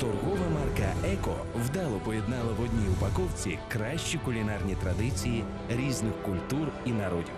Торгова марка Еко вдало поєднала в одній упаковці кращі кулінарні традиції різних культур і народів.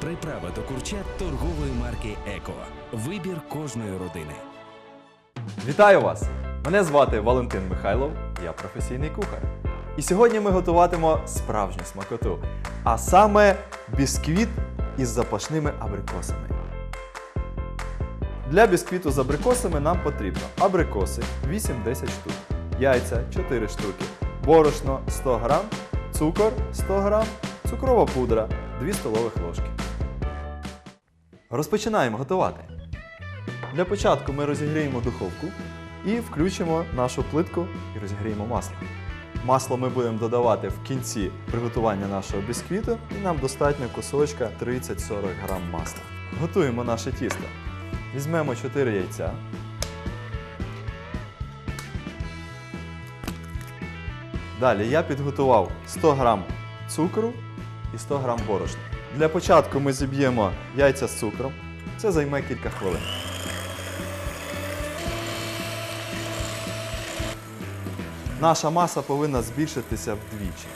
Приправа до курчат торгової марки Еко. Вибір кожної родини. Вітаю вас! Мене звати Валентин Михайлов, я професійний кухар. І сьогодні ми готуватимо справжню смакоту, а саме бісквіт із запашними абрикосами. Для бісквіту з абрикосами нам потрібно абрикоси 8-10 штук, яйця 4 штуки, борошно 100 г, цукор 100 г, цукрова пудра 2 столових ложки. Розпочинаємо готувати. Для початку ми розігріємо духовку і включимо нашу плитку і розігріємо масло. Масло ми будемо додавати в кінці приготування нашого бісквіту, і нам достатньо кусочка 30-40 грам масла. Готуємо наше тісто. Візьмемо 4 яйця. Далі я підготував 100 грам цукру і 100 грам борошна. Для початку ми зіб'ємо яйця з цукром. Це займе кілька хвилин. Наша маса повинна збільшитися вдвічі.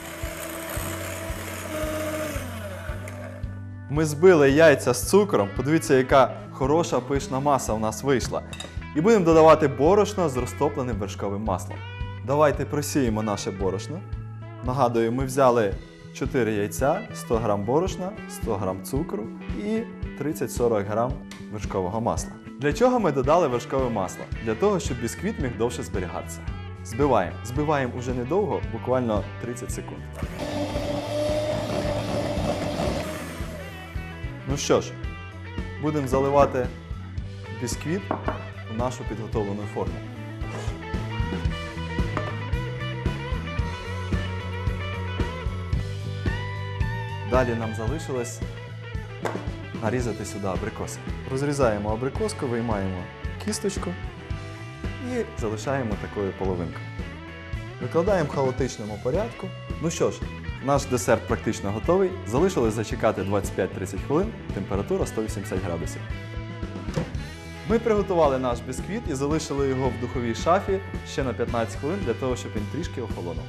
Ми збили яйця з цукром. Подивіться, яка хороша пишна маса у нас вийшла. І будемо додавати борошно з розтопленим вершковим маслом. Давайте просіємо наше борошно. Нагадую, ми взяли 4 яйця, 100 г борошна, 100 г цукру і 30-40 г вершкового масла. Для чого ми додали вершкове масло? Для того, щоб бісквіт міг довше зберігатися. Збиваємо. Збиваємо уже недовго, буквально 30 секунд. Ну що ж, будемо заливати бісквіт у нашу підготовлену форму. Далі нам залишилось нарізати сюди абрикоси. Розрізаємо абрикоску, виймаємо кісточку і залишаємо такою половинкою. Викладаємо в хаотичному порядку. Ну що ж, наш десерт практично готовий. Залишилось зачекати 25-30 хвилин, температура 180 градусів. Ми приготували наш бісквіт і залишили його в духовій шафі ще на 15 хвилин для того, щоб він трішки охолонув.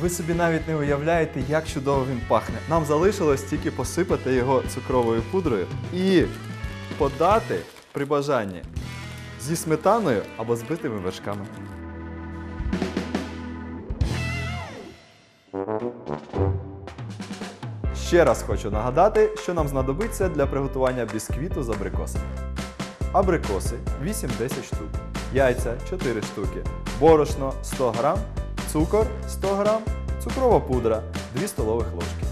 Ви собі навіть не уявляєте, як чудово він пахне. Нам залишилось тільки посипати його цукровою пудрою і подати при бажанні зі сметаною або збитими вершками. Ще раз хочу нагадати, що нам знадобиться для приготування бісквіту з абрикосами. Абрикоси 8-10 штук, яйця 4 штуки, борошно 100 грам, цукор 100 грам, цукрова пудра 2 столових ложки.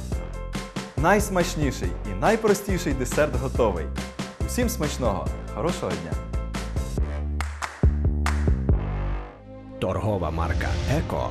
Найсмачніший і найпростіший десерт готовий. Усім смачного! Хорошого дня! Торгова марка Еко